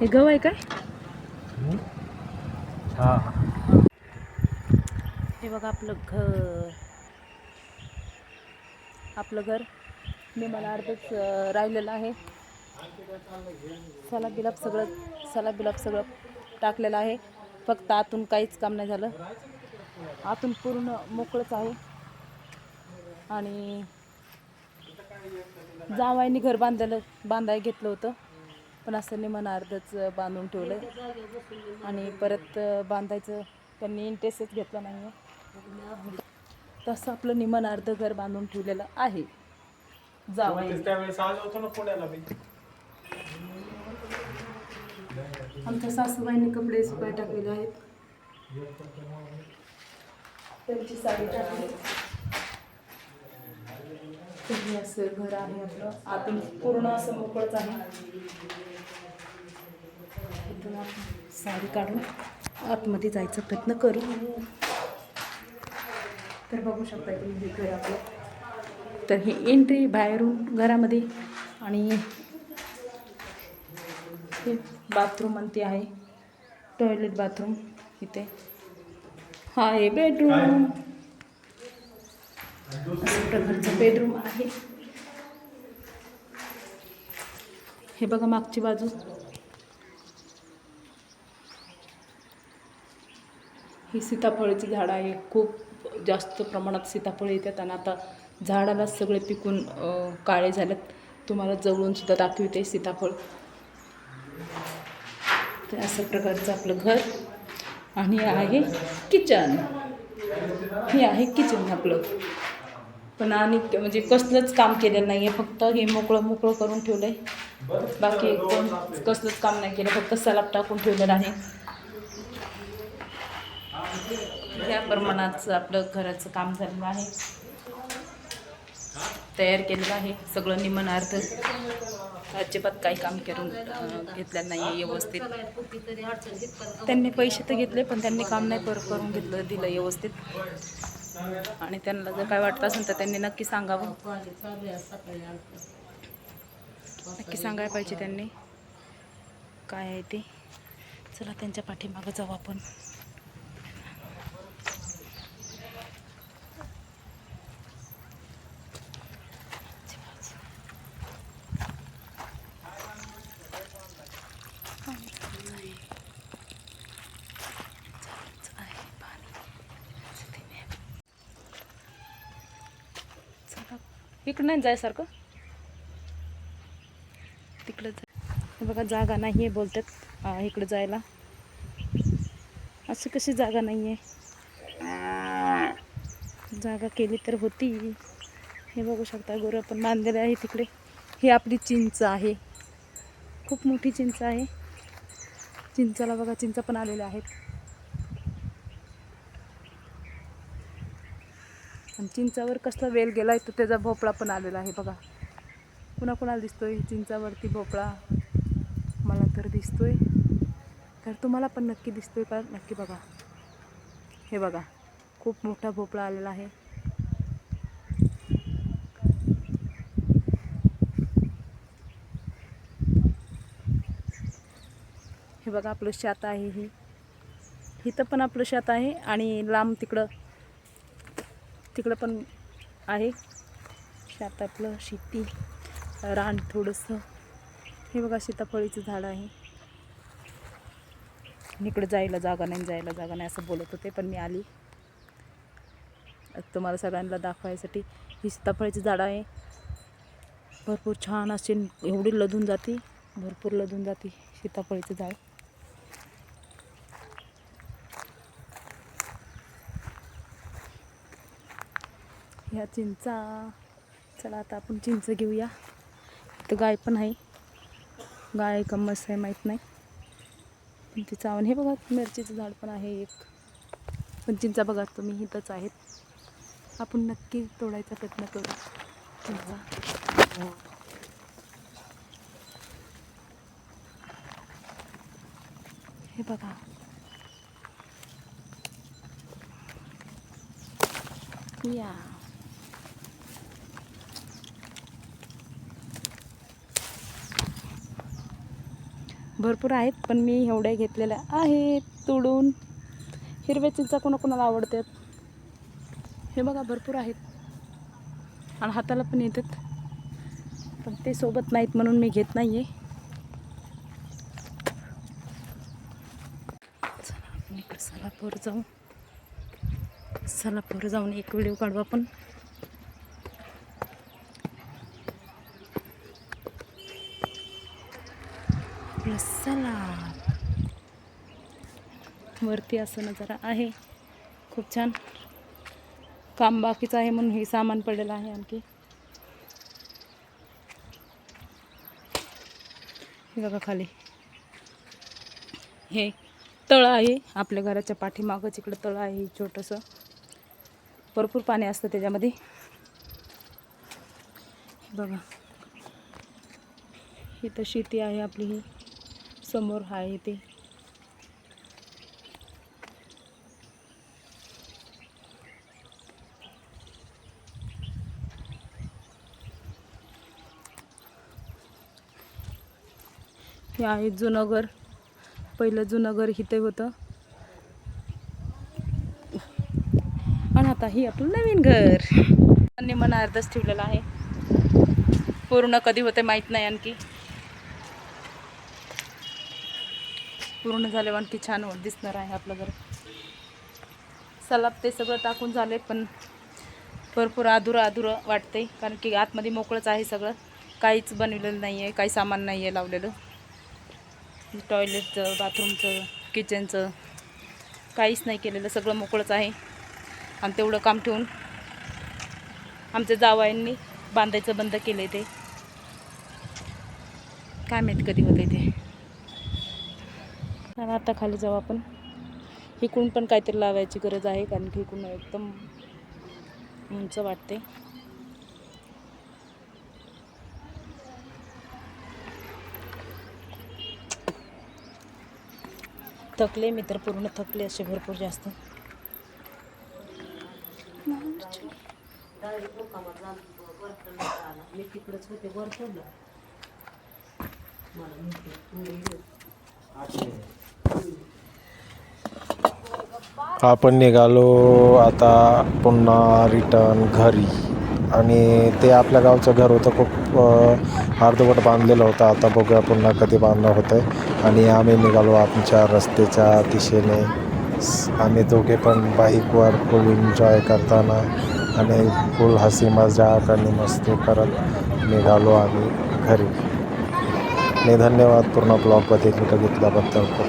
हे गाव आहे काय हा. बघा आपलं घर. आपलं घर. मी मला अर्धच राहिलेलं आहे. सलाब बिलाब सगळं सलाब बिलाब सगळं टाकलेलं आहे. फक्त आतून काहीच काम नाही झालं. आतून पूर्ण मोकळंच आहे. आणि जावायनी घर बांधायला बांधायला घेतलं होतं. पण असं निमन अर्धच बांधून ठेवलं आणि परत बांधायचं त्यांनी इंटरेस्टच घेतला नाही आहे तसं आपलं निमन अर्ध घर बांधून ठेवलेलं आहे. आमच्या सासूबाईंनी कपडे सुकाय टाकलेले आहेत. त्यांची साडी टाकली. हे असं घर आहे आपलं. आतून पूर्ण असं मोकळच आहे. इथून आपण साडी काढून आतमध्ये जायचा प्रयत्न करू. तर बघू शकता तुम्ही हे घर आपलं. तर हे एंट्री बाहेरून घरामध्ये आणि हे बाथरूम आणि ते आहे. टॉयलेट बाथरूम इथे. हा आहे बेडरूम अशा प्रकारचं बेडरूम आहे. हे बघा मागची बाजू. ही सीताफळाची झाडं आहे. खूप जास्त प्रमाणात सीताफळ येतात आणि आता झाडाला सगळे पिकून काळे झालेत. तुम्हाला जवळून सुद्धा दाखवते सीताफळ. तर अशा प्रकारचं आपलं घर. आणि हे आहे किचन हे आहे किचन आपलं. पण आणि म्हणजे कसलंच काम केलेलं नाही आहे फक्त हे मोकळं मोकळं करून ठेवलं आहे बाकी एकदम कसलंच काम नाही केलं. फक्त सलाब टाकून ठेवलेलं आहे. या प्रमाणाचं आपलं घराचं काम झालेलं आहे. तयार केलेलं आहे. सगळं निमनार्थ. अजिबात काही काम करून घेतलं नाही आहे व्यवस्थित. त्यांनी पैसे तर घेतले पण त्यांनी काम नाही पर करून घेतलं दिलं व्यवस्थित. आणि त्यांना जर काय वाटत असेल तर त्यांनी नक्की सांगावं. नक्की सांगायला पाहिजे त्यांनी. काय आहे ते? चला त्यांच्या पाठीमागं जाऊ आपण चला इकडं नाही जायसारखं? तिकडं जा. बघा जागा नाही आहे बोलतात इकडं जायला. असं कशी जागा नाही आहे जागा केली तर होती. हे बघू शकता गोरं पण बांधलेले आहे तिकडे. ही आपली चिंच आहे. खूप मोठी चिंच आहे. चिंचाला बघा चिंच पण आलेल्या आहेत. आणि चिंचावर कसला वेल गेला आहे तर त्याचा भोपळा पण आलेला आहे बघा. कुणा कुणाला दिसतोय चिंचावरती भोपळा? मला तर दिसतोय. तर तुम्हाला पण नक्की दिसतोय का? नक्की बघा. हे बघा खूप मोठा भोपळा आलेला आहे. हे बघा आपलं शात आहे ही. इथं पण आपलं शात आहे आणि लांब तिकडं तिकडं पण आहे. शेतातलं शेती रान थोडंसं. हे बघा सीताफळीचं झाड आहे. इकडं जायला जागा नाही जायला जागा नाही असं बोलत होते पण मी आली. तुम्हाला सगळ्यांना दाखवायसाठी ही सीताफळीची झाडं आहे. भरपूर छान असे एवढी लदून जाते भरपूर लदून जाते सीताफळीचं झाड. ह्या चिंचा. चला आता आपण चिंच घेऊया. तर गाय पण आहे. गाय का म्हस आहे माहीत नाही. पण ती चावण. हे बघा मिरचीचं झाड पण आहे एक. पण चिंचा बघा तुम्ही इथंच आहेत. आपण नक्की तोडायचा प्रयत्न करू. चिंचा. हे बघा. या. भरपूर आहेत पण मी एवढ्या घेतलेल्या आहेत तोडून. हिरव्या चिंचा कोणाकोणाला आवडतात? हे बघा भरपूर आहेत. आणि हाताला पण येतात. पण ते सोबत नाहीत म्हणून मी घेत नाही आहे चला सलापूर जाऊ. सलापूर जाऊन एक व्हिडिओ काढू आपण. आपलं सलाप वरती असं नजारा आहे. खूप छान. काम बाकीचं आहे म्हणून हे सामान पडलेलं आहे आणखी. हे बघा खाली. हे तळ आहे. आपल्या घराच्या पाठीमागच इकडं तळ आहे छोटंसं. भरपूर पाणी असतं त्याच्यामध्ये. बघा बघा. इथं शेती आहे आपली ही. समोर आहे ते. हे आहे जुनगर. पहिलं जुनगर इथे होतं. आणि आता ही आपलं नवीन घर. त्यांनी मन अर्धच ठेवलेलं आहे. पूर्ण कधी होते माहीत नाही आणखी. पूर्ण झाल्यावर आणखी छान दिसणार आहे आपलं घर. सलाब ते सगळं टाकून झाले पण भरपूर अधुरं अधुरं वाटते कारण की आतमध्ये मोकळंच आहे सगळं. काहीच बनवलेलं नाही आहे काही सामान नाही आहे लावलेलं. टॉयलेटचं बाथरूमचं किचनचं काहीच नाही केलेलं सगळं मोकळंच आहे. आणि तेवढं काम ठेवून आमच्या जावायांनी बांधायचं बंद केलं ते. काय माहीत कधी होतं ते. आणि आता खाली जाऊ आपण. इकडून पण काहीतरी लावायची गरज आहे कारण की इकडून एकदम उंच वाटते. थकले मी तर पूर्ण थकले असे भरपूर जास्त. आपण निघालो आता पुन्हा रिटर्न घरी. आणि ते आपल्या गावचं घर होतं खूप अर्धवट बांधलेलं होतं. आता बघूया पुन्हा कधी बांधलं होतं आणि आम्ही निघालो आमच्या रस्त्याच्या दिशेने. आम्ही दोघे पण बाईकवर फुल एन्जॉय करताना आणि फुल हसी मजाक आणि मस्ती करत निघालो आम्ही घरी. आणि धन्यवाद पूर्ण ब्लॉगमध्ये बघितल्याबद्दल. खूप